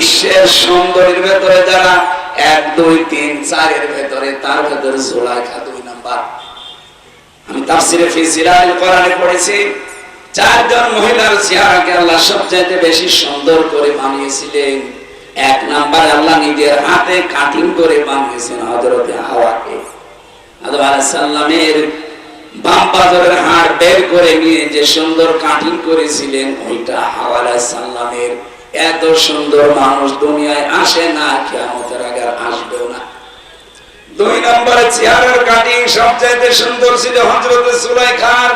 বিশ্বের সুন্দরীর ভেতরে যারা, এক, দুই, তিন, চারের ভেতরে, তার ভেতরে জোলাইখা দুই নাম্বার। আমি তাফসিরে ফি সিরাল কোরআনে পড়েছি, চারজন মহিলার চেহারাকে আল্লাহ সবচাইতে বেশি সুন্দর করে বানিয়েছিলেন। এক নাম্বার আল্লাহ নিজের হাতে কাটিং করে বানিয়েছেন হযরতে হাওয়াকে। আদম আলাইহিস সালামের বাম পাজরের হাড় বের করে নিয়ে যে সুন্দর কাটিং করেছিলেন, ওইটা হাওয়া আলাইহিস সালামের এত সুন্দর মানুষ দুনিয়ায় আসে না, কিয়ামতের আগে আর আসবেও না। দুই নম্বরে চেহারার কাটিং সবচাইতে সুন্দর ছিল হজরত সুলাইখার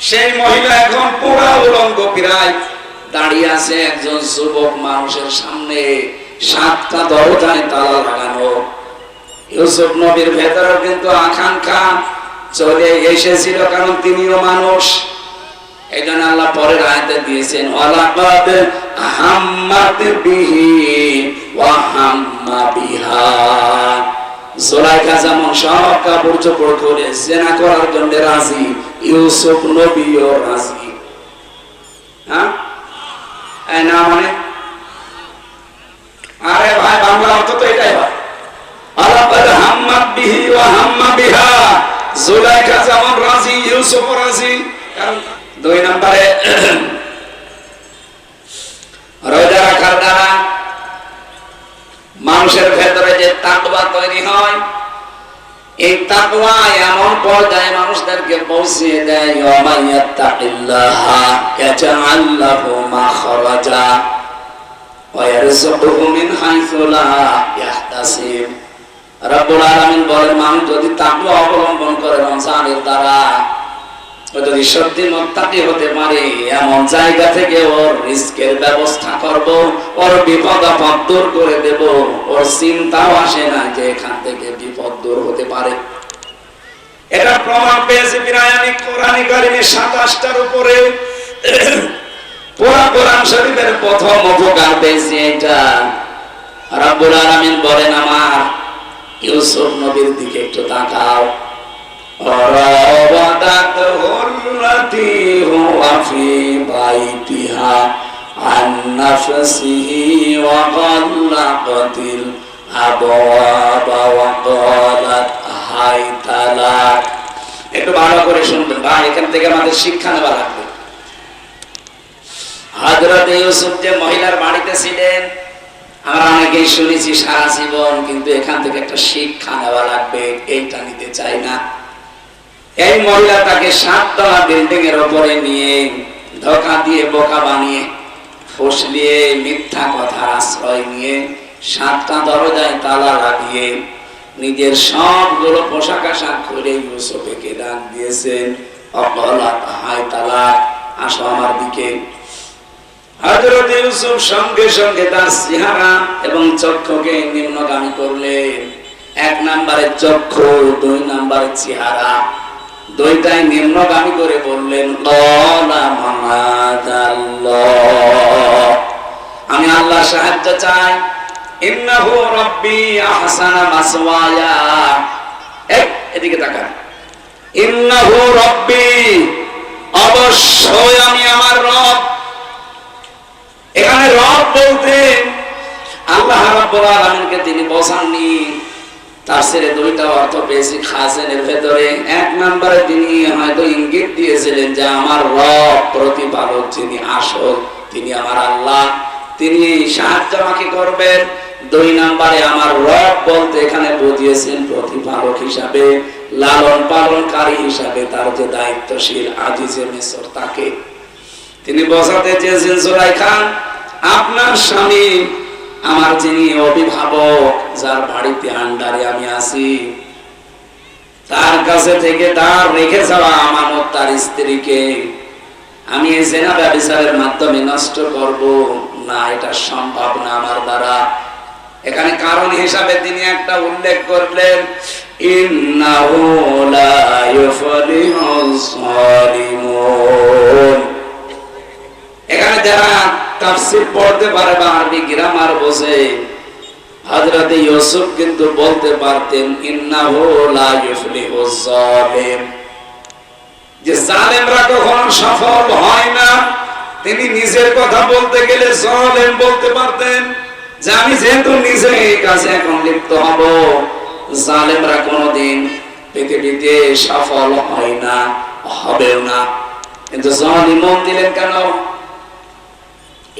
সেই মহিলা এখন পুরা উলঙ্গ প্রায়। দাঁড়িয়ে আছে একজন যুবক মানুষের সামনে, সাতটা দরজায় তালা লাগানো। ইউসুফ নবীর ভেতরেও কিন্তু আকাঙ্ক্ষা, চলে এসেছিল কারণ তিনিও মানুষ। এই জন্য আল্লাহ পরের আয়তে দিয়েছেন, ওয়ালাকাদ হাম্মাত বিহি ওয়া হ্যাঁ? না মানে? আরে ভাই, বাংলা অর্থ তো এটাই হয়। আলাপাদ হাম্মাদ বিহি ওয়া হাম্মা বিহা। জুলাইখা যেমন রাজি ইউসুফ রাজি, কারণ দুই নম্বরে, রোজা রাখার দ্বারা মানুষের ভেতরে যে তাকওয়া তৈরি হয়, এই তাকওয়া এমন পর্যায়ে মানুষদেরকে পৌঁছিয়ে দেয় বলেন, মানুষ যদি তাকওয়া অবলম্বন করে রমজানের দ্বারা যদি সত্যি মোত্তাকি হতে পারে, এমন জায়গা থেকে ওর রিস্কের ব্যবস্থা করব, ওর বিপদ আপদ দূর করে দেব, ওর চিন্তাও আসে না যে এখান থেকে বিপদ দূর হতে পারে। এটা প্রমাণ পেয়েছে বিরায়ানি কোরআনী কারিমে সাতাশটার উপরে পুরা কোরআন শরীফের প্রথম উপকার পেয়েছে এটা। রাব্বুল আলামিন বলেন, আমার ইউসুফ নবীর দিকে একটু তাকাও। راودته التي هو في بيتها عن نفسه وغلقت الأبواب وقالت هيت لك একটু ভালো করে শুনবেন ভাই এখান থেকে আমাদের শিক্ষা নেওয়া লাগবে হযরত ইউসুফ যে মহিলার বাড়িতে ছিলেন আমরা অনেকেই শুনেছি সারা জীবন কিন্তু এখান থেকে একটা শিক্ষা নেওয়া লাগবে এইটা নিতে চাই না এই মহিলা তাকে সাততলা বিল্ডিং এর উপরে নিয়ে ধোকা দিয়ে বোকা বানিয়ে ফসলিয়ে মিথ্যা কথার আশ্রয় নিয়ে সাতটা দরজায় তালা লাগিয়ে নিজের সবগুলো পোশাক আশাক করে ইউসুফকে ডাক দিয়েছেন, অকলা হায় তালা আসো আমার দিকে। হযরত ইউসুফ সঙ্গে সঙ্গে তার চেহারা এবং চক্ষুকে নিম্নগামী করলেন। এক নম্বরে চক্ষু, দুই নম্বরে চেহারা। দুইটাই নিম্নগামী করে বললেন আমি আল্লাহ সাহায্য চাই। এদিকে রাব্বি, অবশ্যই আমি আমার রব। এখানে রব বলতে আল্লাহ রাব্বুল আলামিনকে তিনি বসাননি দুইটা অর্থ পেয়েছি ভেতরে। এক নম্বরে তিনি হয়তো ইঙ্গিত দিয়েছিলেন যে আমার রব প্রতিপালক যিনি আসল, তিনি আমার আল্লাহ, তিনি সাহায্য আমাকে করবেন। দুই নম্বরে আমার রব বলতে এখানে বুঝিয়েছেন প্রতিপালক হিসাবে, লালন পালনকারী হিসাবে তার যে দায়িত্বশীল আজিজে মিশর তাকে। তিনি বসাতে চেয়েছেন সোলাই খান আপনার স্বামী আমার যিনি অভিভাবক, যার বাড়িতে আন্ডারে আমি আছি, তার কাছে থেকে তার রেখে যাওয়া আমানত তার স্ত্রীকে আমি এই জেনা ব্যবসারের মাধ্যমে নষ্ট করব। না, এটা সম্ভব না আমার দ্বারা। এখানে কারণ হিসাবে তিনি একটা উল্লেখ করলেন এখানে যারা তাফসীর পড়তে পারে বা আরবি গ্রামার বোঝে। হযরত ইউসুফ কিন্তু বলতে পারতেন, ইন্নাহু লা ইউফলিহুজ জালিম যে জালেমরা কখনো সফল হয় না। তিনি নিজের কথা বলতে গেলে জলেম বলতে পারতেন। যে আমি যেহেতু নিজে এই কাজে এখন লিপ্ত হব জালেমরা কোনোদিন পৃথিবীতে সফল হয় না, হবেও না। কিন্তু জলি মন দিলেন কেন?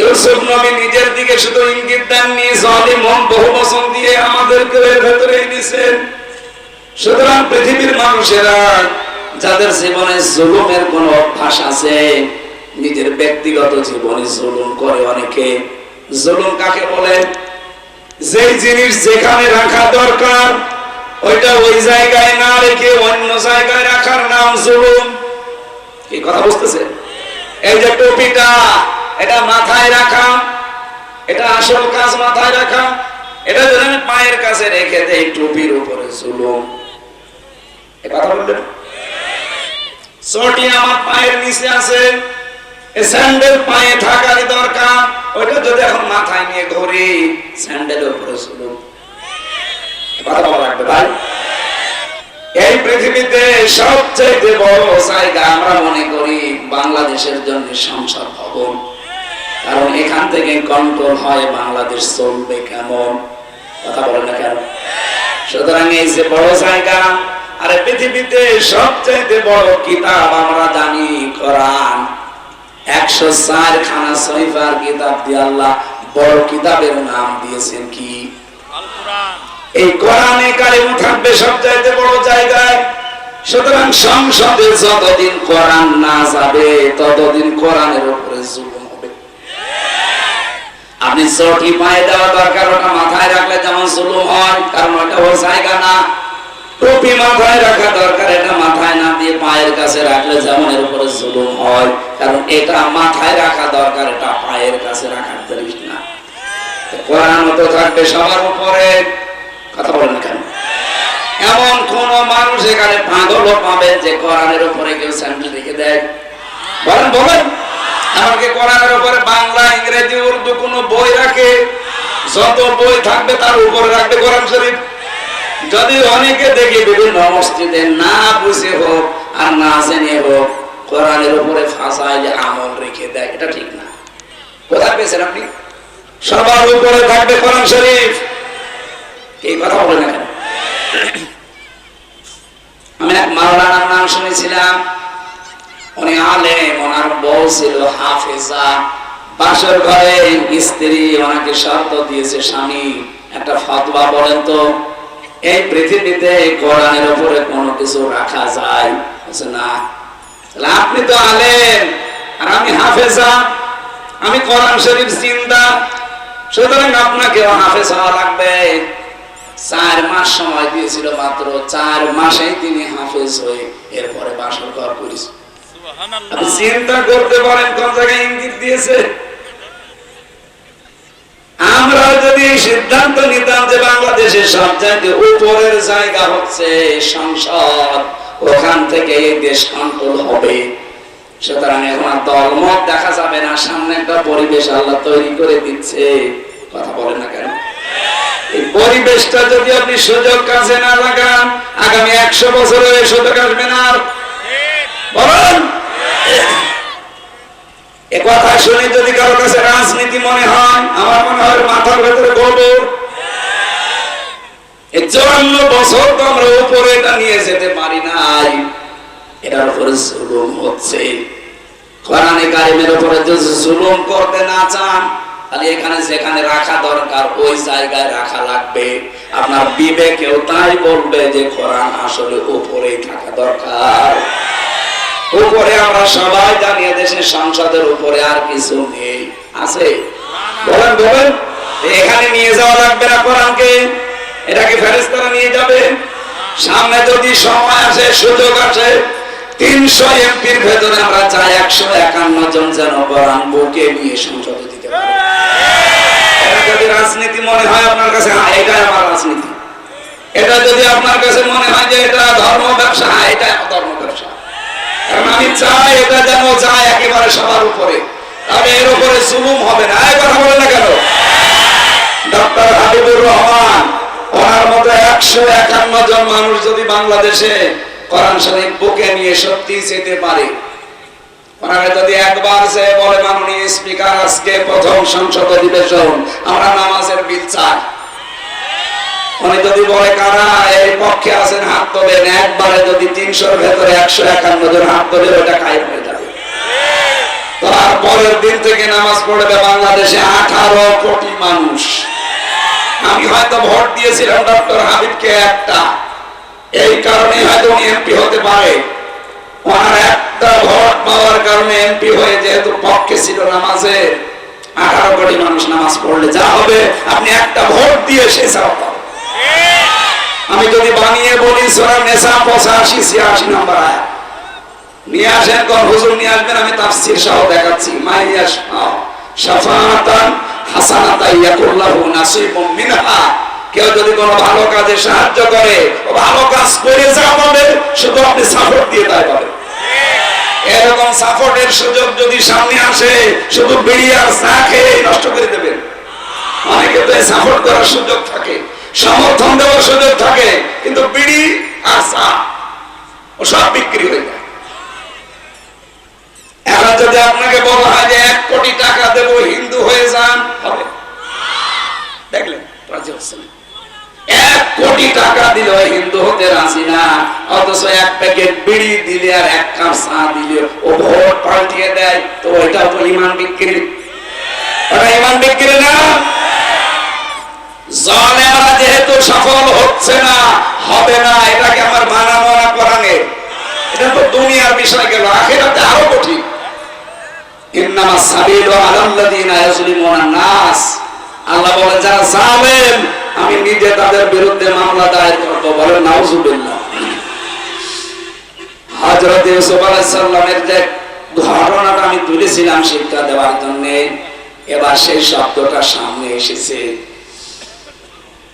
ইউসুফ নবী নিজের দিকে শুধু ইঙ্গিত দেননি জালিম বহু বচন দিয়ে আমাদেরকে এর ভেতরে এনেছেন সুতরাং পৃথিবীর মানুষেরা, যাদের জীবনে জুলুমের কোন অভ্যাস আছে, নিজের ব্যক্তিগত জীবনে জুলুম করে অনেকে। জুলুম কাকে বলে? যেই জিনিস যেখানে রাখা দরকার, ওইটা ওই জায়গায় না রেখে অন্য জায়গায় রাখার নাম জুলুম। কি কথা বুঝতেছে এই যে টুপিটা এটা মাথায় রাখা, এটা আসল কাজ মাথায় রাখা, এটা যদি আমি পায়ের কাছে রেখে দেই টুপির উপরে জুলুম। কথা বললেন? চটি আমার পায়ের নিচে আছে স্যান্ডেল পায়ে থাকার দরকার, ওইটা যদি এখন মাথায় নিয়ে ঘুরি স্যান্ডেলের উপরে জুলুম। কথা বলা লাগবে ভাই। এই পৃথিবীতে সবচেয়ে বড় জায়গা আমরা মনে করি বাংলাদেশের জন্য সংসদ ভবন। কারণ এখান থেকে কন্ট্রোল হয় বাংলাদেশ চলবে কেমন? কথা বলে না কেন? সুতরাং এই যে বড় জায়গা আরে পৃথিবীতে সবচেয়ে বড় কিতাব আমরা জানি কোরআন। একশো চার খানা সহিফার কিতাব দিয়ে আল্লাহ বড় কিতাবের নাম দিয়েছেন কি? এই কোরআনে কালিম থাকবে সবচাইতে বড় জায়গায়। সুতরাং সংসদে যতদিন কোরআন না যাবে ততদিন কোরআনের উপরে জুলুম আপনি চটি পায়ে দেওয়া দরকার ওটা মাথায় রাখলে যেমন জুলুম হয়, কারণ ওটা ওর জায়গা না। টুপি মাথায় রাখা দরকার, এটা মাথায় না দিয়ে পায়ের কাছে রাখলে যেমন এর উপরে জুলুম হয়, কারণ এটা মাথায় রাখা দরকার, এটা পায়ের কাছে রাখার জিনিস না। কোরআন তো থাকবে সবার উপরে। কথা বলেন কেন? এমন কোন মানুষ এখানে পাগল পাবে যে কোরআনের উপরে কেউ স্যান্ডেল রেখে দেয়। বলেন বলেন। এমনকি কোরআনের উপরে বাংলা, ইংরেজি, উর্দু কোন বই রাখে? যত বই থাকবে তার উপরে রাখবে কোরআন শরীফ। যদি অনেকে দেখি বিভিন্ন মসজিদে না বুঝে হোক আর না জেনে হোক, কোরআনের উপরে ফাঁসায় যে আমল রেখে দেয়, এটা ঠিক না। কোথায় পেয়েছেন আপনি? সবার উপরে থাকবে কোরআন শরীফ। এই কথা বলে না আমি এক মাওলানার নাম শুনেছিলাম। উনি আলেম, ওনার বউ ছিল হাফেজা। বাসর ঘরে স্ত্রী ওনাকে শর্ত দিয়েছে, স্বামী, একটা ফতোয়া বলেন তো, এই পৃথিবীতে কোরআনের উপরে কোনো কিছু রাখা যায়? না। আপনি তো আলেম, আর আমি হাফেজা, আমি কোরআন শরীফ চিন্তা সুতরাং আপনাকেও হাফেজ হওয়া লাগবে। চার মাস সময় দিয়েছিল মাত্র, চার মাসেই তিনি হাফেজ হয়ে এরপরে বাসর ঘর করেছে। চিন্তা করতে পারেন কোন জায়গায় ইঙ্গিত দিয়েছে? আমরা যদি সিদ্ধান্ত নিতাম যে বাংলাদেশের সবচাইতে উপরের জায়গা হচ্ছে সংসদ, ওখান থেকে দেশ কন্ট্রোল হবে। সুতরাং এখন আর দলমত দেখা যাবে না, সামনে একটা পরিবেশ আল্লাহ তৈরি করে দিচ্ছে। কথা বলেন না কেন? এই পরিবেশটা যদি আপনি সুযোগ কাজে না লাগান, আগামী একশো বছরে সুযোগ আসবে না আর রাজনীতি মনে হয়, আমার মনে হয় মাথার ভেতরে গোবর। চুয়ান্ন বছর তো আমরা উপরে এটা নিয়ে যেতে পারি নাই। এটার উপরে জুলুম হচ্ছে। রাখা লাগবে। আপনার বিবেকেও তাই বলবে যে কোরআন আসলে উপরেই থাকা দরকার। উপরে আমরা সবাই জানি দেশের সংসদের উপরে আর কিছু নেই। আছে? বলেন বলেন। এখানে নিয়ে যাওয়া লাগবে না কোরআনকে? এটাকে ফেরেস্তারা নিয়ে যাবে। সামনে যদি সময় আসে, সুযোগ আসে, তিনশো এমপির ভেতরে আমরা চাই একশো একান্ন জন যেন বরান বুকে নিয়ে সংসদে দিতে পারে। রাজনীতি মনে হয় আপনার কাছে হ্যাঁ এটাই আমার রাজনীতি। এটা যদি আপনার কাছে মনে হয় যে এটা ধর্ম ব্যবসা হ্যাঁ এটাই ধর্ম আমি চাই এটা যেন চাই একেবারে সবার উপরে। তবে এর উপরে জুলুম হবে না। কথা বলে না কেন? ডক্টর হাবিবুর রহমান, ওনার মতো একশো একান্ন জন মানুষ যদি বাংলাদেশে কোরআন শরীফ বুকে নিয়ে সত্যি যেতে পারে ওনারা যদি একবার সে বলে মাননীয় স্পিকার, আজকে প্রথম সংসদ অধিবেশন, আমরা নামাজের বিল চাই উনি যদি বলে, কারা এই পক্ষে আছেন, হাত তোলেন। একবারে যদি তিনশোর ভেতরে একশো একান্ন জন হাত তোলে ওটা হয়ে যাবে। তারপরের দিন থেকে নামাজ পড়বে বাংলাদেশে আঠারো কোটি মানুষ। আমি হয়তো ভোট দিয়েছিলাম ডক্টর হাবিবকে একটা। এই কারণে হয়তো উনি এমপি হতে পারে। ওনার একটা ভোট পাওয়ার কারণে এমপি হয়ে যেহেতু পক্ষে ছিল নামাজে, আঠারো কোটি মানুষ নামাজ পড়লে যা হবে, আপনি একটা ভোট দিয়ে সে। আমি যদি বানিয়ে বলি নেশা পঁচাশি, ছিয়াশি নম্বর আয় নিয়ে আসেন কোন হুজুর, নিয়ে আসবেন, আমি তাফসীর সহ দেখাচ্ছি। মাইয়া শাফাতান হাসানাতা মিনহা। কেউ যদি কোনো ভালো কাজে সাহায্য করে ভালো কাজ করে যা পাবে, শুধু আপনি সাপোর্ট দিয়ে তাই এরকম সাপোর্টের সুযোগ যদি সামনে আসে, শুধু বিড়ি আর চা খেয়ে নষ্ট করে দেবেন। অনেকে তো সাপোর্ট করার সুযোগ থাকে। সমর্থন দেওয়ার সুযোগ থাকে, কিন্তু বিড়ি চা ও সব বিক্রি হয়ে যায়। এখন যদি আপনাকে বলা হয় যে এক কোটি টাকা দেব, হিন্দু হয়ে যান, হবে। দেখলেন, রাজি হচ্ছে না। এক কোটি টাকা দিলে হিন্দু হতে রাজি না, অথচ এক প্যাকেট বিড়ি দিলে আর এক কাপ চা দিলে ও ভোট পাল্টিয়ে দেয়, তো ওইটা তো ইমান বিক্রি। ইমান বিক্রি না? জলেরা যেহেতু সফল হচ্ছে না, হবে না, এটাকে আমার বানানো না করানে এটা তো দুনিয়ার বিষয় গেল, আখেরাতে আরও কঠিন। আমি নিজে তাদের বিরুদ্ধে মামলা দায়ের যে ঘটনাটা আমি তুলেছিলাম শিক্ষা দেওয়ার জন্য, এবার সেই শব্দটা সামনে এসেছে।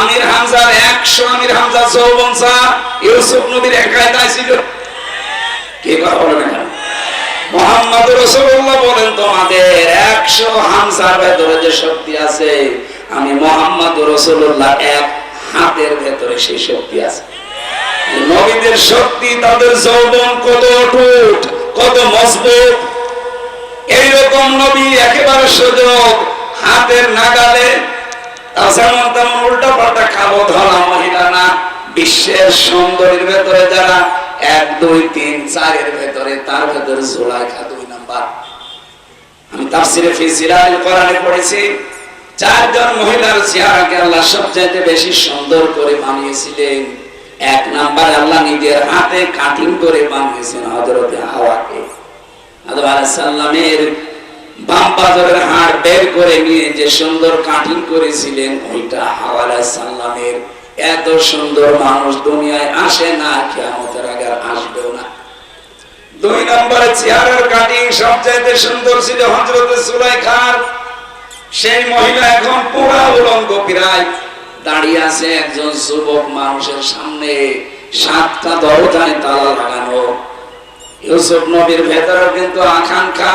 আমির হামজার একশো আমির হামজা যৌবন চা ইউসুফ নবীর একাই তাই ছিল। কে কথা মোহাম্মদ রসুল্লাহ বলেন, তোমাদের একশো হামসার ভেতরে যে শক্তি আছে, আমি মোহাম্মদ রসুল্লাহ এক হাতের ভেতরে সেই শক্তি আছে। নবীদের শক্তি, তাদের যৌবন কত অটুট, কত মজবুত। এইরকম নবী একেবারে সুযোগ, হাতের নাগালে মহিলা বিশ্বের সুন্দরীর ভেতরে যারা এক, দুই, তিন, চারের ভেতরে, তার ভেতরে দুই নাম্বার। আমি পড়েছি, চারজন মহিলার চেহারাকে আল্লাহ সবচাইতে বেশি সুন্দর করে বানিয়েছিলেন। এক নাম্বার আল্লাহ নিজের হাতে কাটিং করে বানিয়েছেন হযরতে হাওয়াকে। আদম আলাইহিস সালামের বাম পাজরের হাড় বের করে নিয়ে যে সুন্দর কাটিং করেছিলেন, ওইটা হাওয়া আলাইহিস সালামের এত সুন্দর মানুষ দুনিয়ায় আসে না, কিয়ামতের আগে আসবেও না। দুই নম্বরে চেহারার কাটিং সবচাইতে সুন্দর ছিল হযরতে সুলাইখার সেই মহিলা এখন পুরা উলঙ্গ প্রায়। দাঁড়িয়ে আছে একজন যুবক মানুষের সামনে, সাতটা দরজায় তালা লাগানো। ইউসুফ নবীর ভেতরেও কিন্তু আকাঙ্ক্ষা।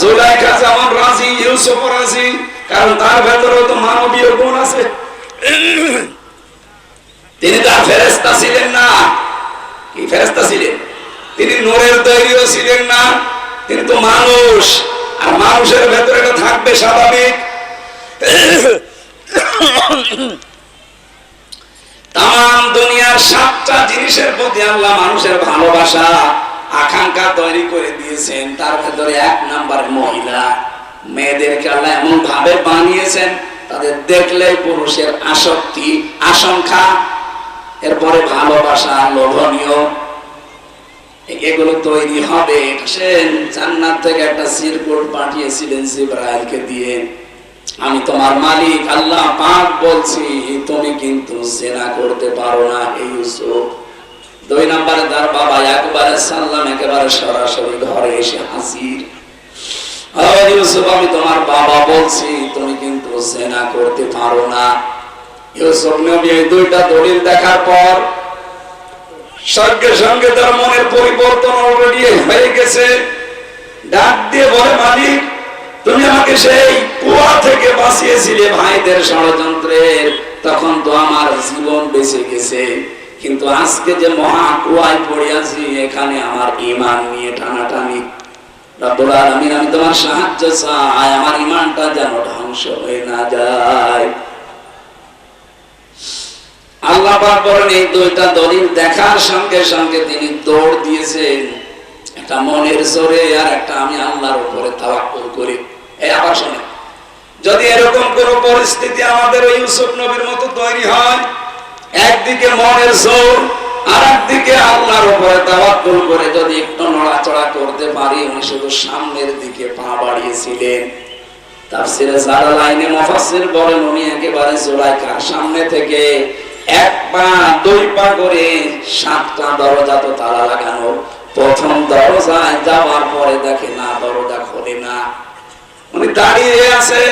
জুলাইখা যেমন রাজি ইউসুফ রাজি, কারণ তার ভেতরেও তো মানবীয় গুণ আছে। তিনি তার ফেরেস্তা ছিলেন না। কি ফেরেস্তা ছিলেন? তিনি নূরের তৈরিও ছিলেন না। তিনি তো মানুষ, আর মানুষের ভেতরে থাকবে স্বাভাবিক। তাম দুনিয়ার সাতটা জিনিসের প্রতি আল্লাহ মানুষের ভালোবাসা। আকাঙ্ক্ষা তৈরি করে দিয়েছেন, তার ভেতরে এক নাম্বার মহিলা। মেয়েদেরকে আল্লাহ এমন ভাবে বানিয়েছেন, তাদের দেখলে পুরুষের আসক্তি, আশঙ্কা, এরপরে ভালোবাসা, লোভনীয়। এগুলো তৈরি হবে। জান্নাত থেকে একটা সিরকুট পাঠিয়েছিলেন জিব্রাইলকে দিয়ে। আমি তোমার মালিক, আল্লাহ পাক বলছি, তুমি কিন্তু জেনা করতে পারো না এই ইউসুফ। দুই নম্বরে তার বাবা একবারে সাল্লাম একেবারে সরাসরি ঘরে এসে হাজির। ও ইউসুফ, আমি তোমার বাবা বলছি, তুমি কিন্তু জেনা করতে পারো না। ইউসুফ নবী এই দুইটা দলিল দেখার পর সঙ্গে সঙ্গে তার মনের পরিবর্তন অলরেডি হয়ে গেছে। ডাক দিয়ে বলে, মালিক, তুমি আমাকে সেই কুয়া থেকে বাঁচিয়েছিলে ভাইদের ষড়যন্ত্রের। তখন তো আমার জীবন বেঁচে গেছে। কিন্তু আজকে যে মহা কুয়ায় পড়ে আছি, এখানে আমার ইমান নিয়ে টানাটানি। রব্বুল আমি তোমার সাহায্য চাই, আমার ইমানটা যেন ধ্বংস হয়ে না যায়। আল্লাহ বলেন, এই দুইটা দলিল দেখার সঙ্গে সঙ্গে তিনি দৌড় দিয়েছেন। একটা মনের জোরে আর একটা আমি আল্লাহর উপরে তাওয়াক্কুল করি। এই আবার শোনেন যদি এরকম কোন পরিস্থিতি আমাদের ইউসুফ নবীর মতো তৈরি হয় একদিকে মনের জোর আর একদিকে আল্লাহর উপরে তাওয়াক্কুল করে যদি একটু নড়াচড়া করতে পারি, উনি শুধু সামনের দিকে পা বাড়িয়েছিলেন। মুফাসসির বলেন, উনি একেবারে সামনে থেকে এক পা, দুই পা করে সাতটা দরজা তো তালা লাগানো। প্রথম যাওয়ার পরে দেখে, না, দরজা খোলে না। উনি দাঁড়িয়ে আছে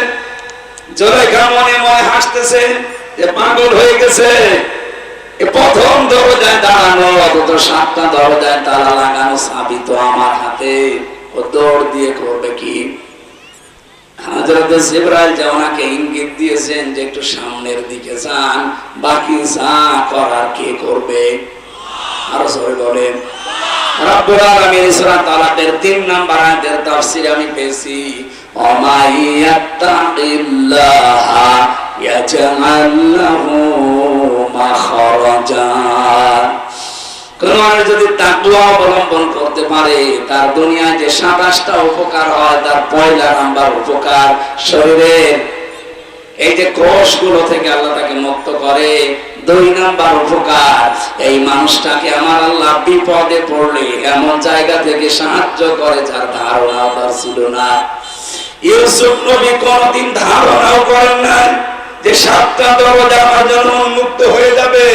জুলাইখা মনে মনে হাসতেছে যে, পাগল হয়ে গেছে। প্রথম দরজায় দাঁড়ানো, অথচ সাতটা দরজায় তালা লাগানো চাবি তো আমার হাতে। ও দৌড় দিয়ে করবে কি? হযরত জিবরাইল যে ওনাকে ইঙ্গিত দিয়েছেন যে একটু সামনের দিকে যান, বাকি যা করার কে করবে? আরও সবাই বলেন রব্বুল আলামিন সূরা তালাকের 3 নাম্বার আয়াতের তাফসীর আমি পেয়েছি। যদি তাকুয়া অবলম্বন করতে পারে, তার দুনিয়ায় যে সাতাশটা উপকার হয়, তার পয়লা নাম্বার উপকার শরীরের এই যে কোষগুলো থেকে আল্লাহ তাকে মুক্ত করে, দুই নাম্বার উপকার, এই মানুষটাকে আমার আল্লাহ বিপদে পড়লে, এমন জায়গা থেকে সাহায্য করে যার ধারণা তার ছিল না। ইউসুফ নবী কোনদিন ধারণাও করেন না যে সাতটা দরজা আমার জন্য উন্মুক্ত হয়ে যাবে,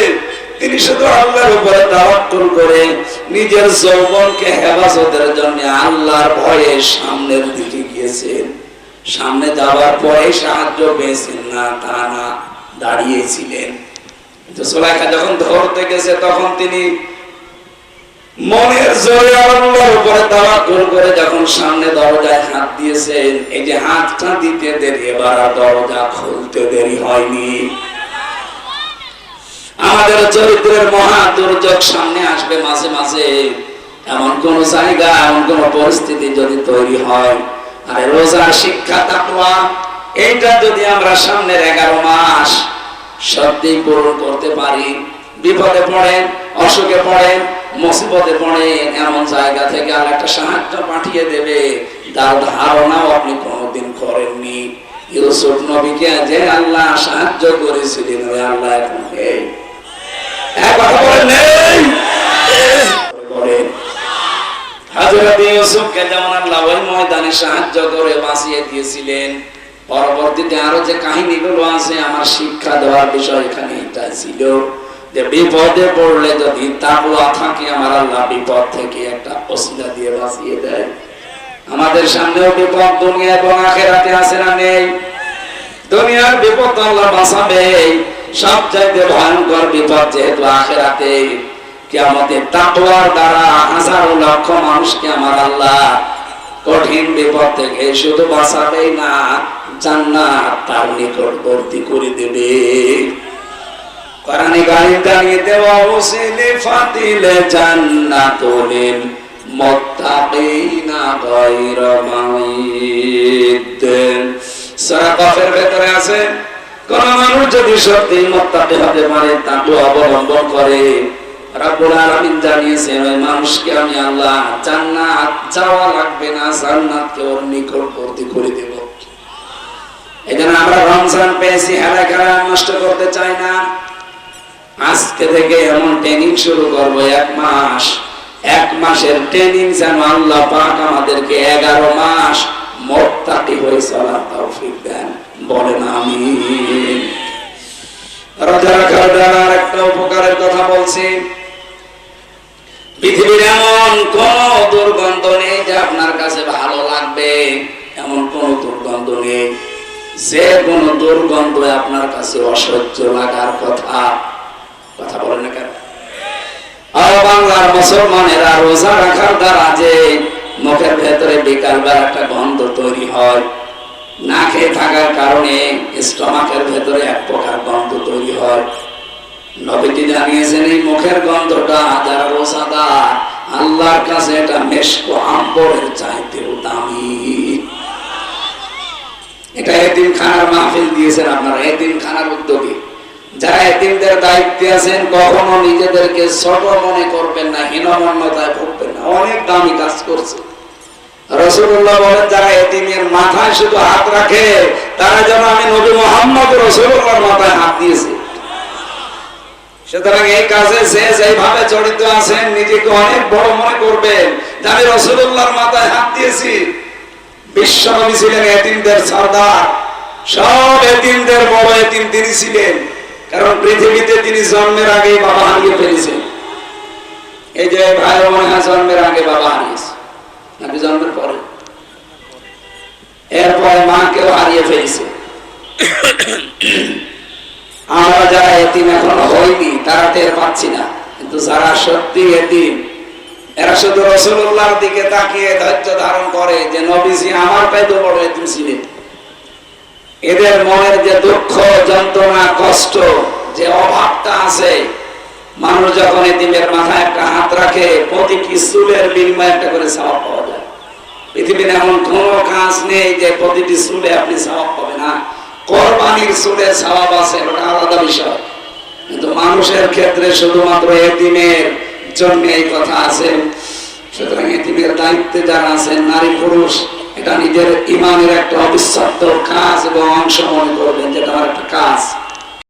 তিনি শুধু আল্লাহর উপরে তাওয়াক্কুল করে নিজের যৌবনকে হেফাজতের জন্য আল্লাহর ভয়ে সামনের দিকে গিয়েছেন। সামনে যাওয়ার পরে সাহায্য পেয়েছেন, না, তা না, দাঁড়িয়েছিলেন। যখন ধরতে গেছে, তখন তিনি মনের জোরে আল্লাহর উপরে তাওয়াক্কুল করে যখন সামনে দরজায় হাত দিয়েছেন, এই যে হাতটা দিতে দেরি, এবার আর দরজা খুলতে দেরি হয়নি। আমাদের চরিত্রের মহা দুর্যোগ সামনে আসবে মাঝে মাঝে। এমন কোন জায়গা, এমন কোন পরিস্থিতি যদি তৈরি হয় আরে রোজার শিক্ষা, তাকওয়া, এইটা যদি আমরা সামনের এগারো মাস সত্যি পূরণ করতে পারি। বিপদে পড়েন, অসুখে পড়েন মুসিবতে পড়েন এমন জায়গা থেকে আর একটা সাহায্য পাঠিয়ে দেবে। তার ধারণাও আপনি কোনোদিন করেননি। ইউসুফ নবীকে যে আল্লাহ সাহায্য করেছিলেন, ওই আল্লাহ এখন পরবর্তীতে আরও যে কাহিনীগুলো আছে, আমার শিক্ষা দেওয়ার বিষয় এখানে এটা ছিল। যে বিপদে পড়লে যদি তাকুয়া থাকে, আমার আল্লাহ বিপদ থেকে একটা অসিলা দিয়ে বাঁচিয়ে দেয়। আমাদের সামনেও বিপদ দুনিয়া এবং আখেরাতে আছে না নেই? দুনিয়ার বিপদ আল্লাহ বাঁচাবে সবচাইতে ভয়ঙ্কর বিপদ যেহেতু আখেরাতে কি আমাদের তাকওয়ার দ্বারা হাজারো লক্ষ মানুষকে আমার আল্লাহ কঠিন বিপদ থেকে শুধু বাঁচাবেই না, জান্নাত তার নিকটবর্তী করে দেবে। কোরআনে গাড়ি দাঁড়িয়ে দেওয়া ওসিলে ফাতিলে জান্নাতুলিল মুত্তাকিনা গায়রা মাইদ সূরা কফের ভেতরে আছে, কোন মানুষ যদি সত্যি মুত্তাকি হতে পারে তাকে অবলম্বন করে। রাব্বুল আলামিন জানিয়েছেন, ওই মানুষকে আমি আল্লাহ জান্নাত যাওয়া লাগবে না, জান্নাতকে ওর নিকটবর্তী করে দেব। এই জন্য আমরা রমজান পেয়েছি হেলা নষ্ট করতে চাই না। আজকে থেকে এমন ট্রেনিং শুরু করব, এক মাস। এক মাসের ট্রেনিং যেন আল্লাহ পাক আমাদেরকে এগারো মাস মোত্তাকি হয়ে চলার তৌফিক দেন। বলেন আমি উপকারের কথা বলছি। পৃথিবীর এমন কোন দুর্গন্ধ নেই যে আপনার কাছে ভালো লাগবে। এমন কোন দুর্গন্ধ নেই। যে কোন দুর্গন্ধ আপনার কাছে অসহ্য লাগার কথা। কথা বলেন না কেন? আর বাংলার মুসলমানেরা রোজা রাখার দ্বারা যে মুখের ভেতরে বিকাল একটা গন্ধ তৈরি হয়, না খেয়ে থাকার কারণে স্টমাকের ভেতরে এক প্রকার গন্ধ তৈরি হয়। নবীজি জানিয়েছেন, এই মুখের গন্ধটা যারা রোজাদার, আল্লাহর কাছে এটা মেশকো আম্বরের চাইতেও দামি। এটা এতিম খানার মাহফিল দিয়েছেন আপনারা এদিন খানার উদ্যোগে। যারা এতিমদের দায়িত্বে আছেন, কখনো নিজেদেরকে ছোট মনে করবেন না, হীনমন্যতায় ভুগবেন না। অনেক দামি কাজ করছে। রসুল্লাহ বলেন, যারা এতিমের মাথায় শুধু হাত রাখে, তারা যেন আমি নবী মোহাম্মদ রসুল্লাহর মাথায় হাত দিয়েছি। সুতরাং এই কাজে যে যেভাবে জড়িত আছেন, নিজেকে অনেক বড় মনে করবেন আমি রসুল্লাহর মাথায় হাত দিয়েছি। বিশ্ব নবী ছিলেন এতিমদের সর্দার। সব এতিমদের বড় এতিম তিনি ছিলেন। কারণ পৃথিবীতে তিনি জন্মের আগেই বাবা হারিয়ে ফেলেছেন। এই যে ভাই মনে জন্মের আগে বাবা হারিয়েছে নাকি জন্মের পরে। এরপরে মাকেও হারিয়ে ফেলেছে। আমরা যারা এতিম এখন হইনি, তারা টের পাচ্ছি না। কিন্তু যারা সত্যি এতিম, এরা শুধু রসুল্লাহর দিকে তাকিয়ে ধৈর্য ধারণ করে যে নবীজি আমার পাইতে বড় এতিম ছিলেন। এদের মনের যে দুঃখ, যন্ত্রণা, কষ্ট, যে অভাবটা আছে, মানুষ যখন এতিমের মাথায় একটা হাত রাখে, প্রতিটি চুলের বিনিময়ে একটা করে স্বভাব পাওয়া যায়। পৃথিবীর এমন কোন কাজ নেই যে প্রতিটি চুলে আপনি স্বভাব পাবেন না। কোরবানির চুলে স্বভাব আছে, ওটা আলাদা বিষয়। কিন্তু মানুষের ক্ষেত্রে শুধুমাত্র এতিমের জন্য এই কথা আছে। সুতরাং এতিমের দায়িত্বে যারা আছেন, নারী পুরুষ এটা নিজের ইমানের একটা অবিচ্ছেদ্য কাজ এবং অংশ মনে করবেন যেটা আমার একটা কাজ।